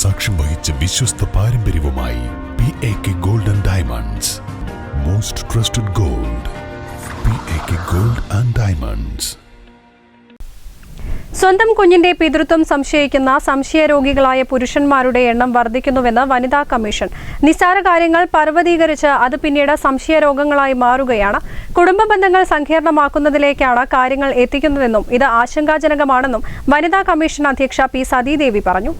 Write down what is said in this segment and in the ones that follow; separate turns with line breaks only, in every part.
സാക്ഷ്യം വഹിച്ച വിശ്വസ്ത പാരമ്പര്യവുമായി P A K gold and diamonds most trusted gold P A K gold and diamonds
സ്വന്തം കുഞ്ഞിന്റെ പിതൃത്വം സംശയിക്കുന്ന സംശയരോഗികളായ പുരുഷന്മാരുടെ എണ്ണം വർദ്ധിക്കുന്നുവെന്ന് വനിതാ കമ്മീഷൻ. നിസ്സാര കാര്യങ്ങൾ പർവതീകരിച്ച് അത് പിന്നീട് സംശയരോഗങ്ങളായി മാറുകയാണ്. കുടുംബ ബന്ധങ്ങൾ സങ്കീർണമാക്കുന്നതിലേക്കാണ് കാര്യങ്ങൾ എത്തിക്കുന്നതെന്നും ഇത് ആശങ്കാജനകമാണെന്നും വനിതാ കമ്മീഷൻ അധ്യക്ഷ പി സതീദേവി പറഞ്ഞു.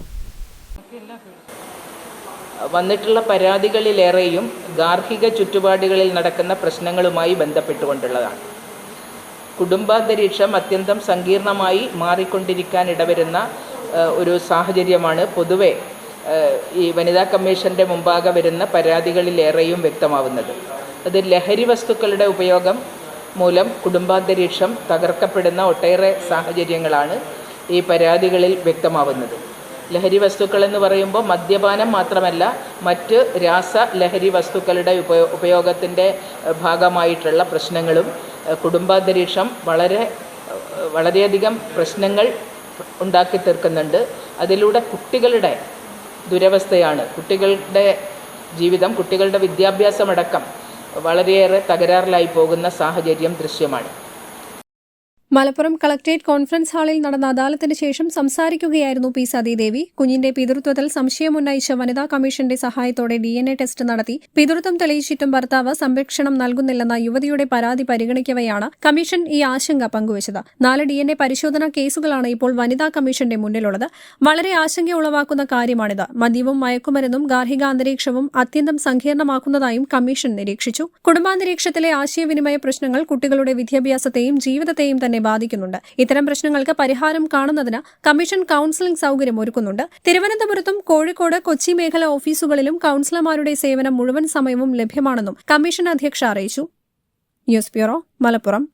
വന്നിട്ടുള്ള പരാതികളിലേറെയും ഗാർഹിക ചുറ്റുപാടുകളിൽ നടക്കുന്ന പ്രശ്നങ്ങളുമായി ബന്ധപ്പെട്ടുകൊണ്ടുള്ളതാണ്. കുടുംബാന്തരീക്ഷം അത്യന്തം സങ്കീർണമായി മാറിക്കൊണ്ടിരിക്കാൻ ഇടവരുന്ന ഒരു സാഹചര്യമാണ് പൊതുവെ ഈ വനിതാ കമ്മീഷന്റെ മുമ്പാകെ വരുന്ന പരാതികളിലേറെയും വ്യക്തമാവുന്നത്. അത് ലഹരി വസ്തുക്കളുടെ ഉപയോഗം മൂലം കുടുംബാന്തരീക്ഷം തകർക്കപ്പെടുന്ന ഒട്ടേറെ സാഹചര്യങ്ങളാണ് ഈ പരാതികളിൽ വ്യക്തമാവുന്നത്. ലഹരി വസ്തുക്കൾ എന്ന് പറയുമ്പോൾ മദ്യപാനം മാത്രമല്ല മറ്റ് രാസ ലഹരി വസ്തുക്കളുടെ ഉപയോ ഉപയോഗത്തിന്റെ ഭാഗമായിട്ടുള്ള പ്രശ്നങ്ങളും കുടുംബാന്തരീക്ഷം വളരെ വളരെയധികം പ്രശ്നങ്ങൾ ഉണ്ടാക്കി തീർക്കുന്നുണ്ട്. അതിലൂടെ കുട്ടികളുടെ ദുരവസ്ഥയാണ്. കുട്ടികളുടെ ജീവിതം കുട്ടികളുടെ വിദ്യാഭ്യാസമടക്കം വളരെയേറെ തകരാറിലായി പോകുന്ന സാഹചര്യം ദൃശ്യമാണ്.
മലപ്പുറം കളക്ടറേറ്റ് കോൺഫറൻസ് ഹാളിൽ നടന്ന അദാലത്തിന് ശേഷം സംസാരിക്കുകയായിരുന്നു പി സതീദേവി. കുഞ്ഞിന്റെ പിതൃത്വത്തിൽ സംശയമുന്നയിച്ച വനിതാ കമ്മീഷന്റെ സഹായത്തോടെ ഡി എൻ എ ടെസ്റ്റ് നടത്തി. പിതൃത്വം തെളിയിച്ചിട്ടും ഭർത്താവ് സംരക്ഷണം നൽകുന്നില്ലെന്ന യുവതിയുടെ പരാതി പരിഗണിക്കവെയാണ് കമ്മീഷൻ ഈ ആശങ്ക പങ്കുവച്ചത്. നാല് ഡി എൻ എ പരിശോധനാ കേസുകളാണ് ഇപ്പോൾ വനിതാ കമ്മീഷന്റെ മുന്നിലുള്ളത്. വളരെ ആശങ്ക ഉളവാക്കുന്ന കാര്യമാണിത്. മദ്യവും മയക്കുമരുന്നും ഗാർഹിക അന്തരീക്ഷവും അത്യന്തം സങ്കീർണമാക്കുന്നതായും കമ്മീഷൻ നിരീക്ഷിച്ചു. കുടുംബാന്തരീക്ഷത്തിലെ ആശയവിനിമയ പ്രശ്നങ്ങൾ കുട്ടികളുടെ വിദ്യാഭ്യാസത്തെയും ജീവിതത്തെയും തന്നെ ബാധിക്കുന്നുണ്ട്. ഇത്തരം പ്രശ്നങ്ങൾക്ക് പരിഹാരം കാണുന്നതിന് കമ്മീഷൻ കൌൺസിലിംഗ് സൌകര്യം ഒരുക്കുന്നുണ്ട്. തിരുവനന്തപുരത്തും കോഴിക്കോട് കൊച്ചി മേഖല ഓഫീസുകളിലും കൌൺസിലർമാരുടെ സേവനം മുഴുവൻ സമയവും ലഭ്യമാണെന്നും കമ്മീഷൻ അധ്യക്ഷ അറിയിച്ചു. News bureau Malappuram.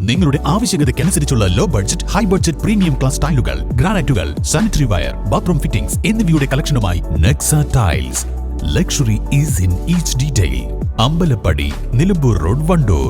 നിങ്ങളുടെ ആവശ്യകതയ്ക്കനുസരിച്ചുള്ള low budget high budget premium class ടൈലുകൾ ഗ്രാനൈറ്റുകൾ സാനിറ്ററി വയർ ബാത്റൂം ഫിറ്റിംഗ്സ് എന്നിവയുടെ കളക്ഷനുമായി Nexa tiles. Luxury is in each detail Ambalappadi Nilambur road Wandoor.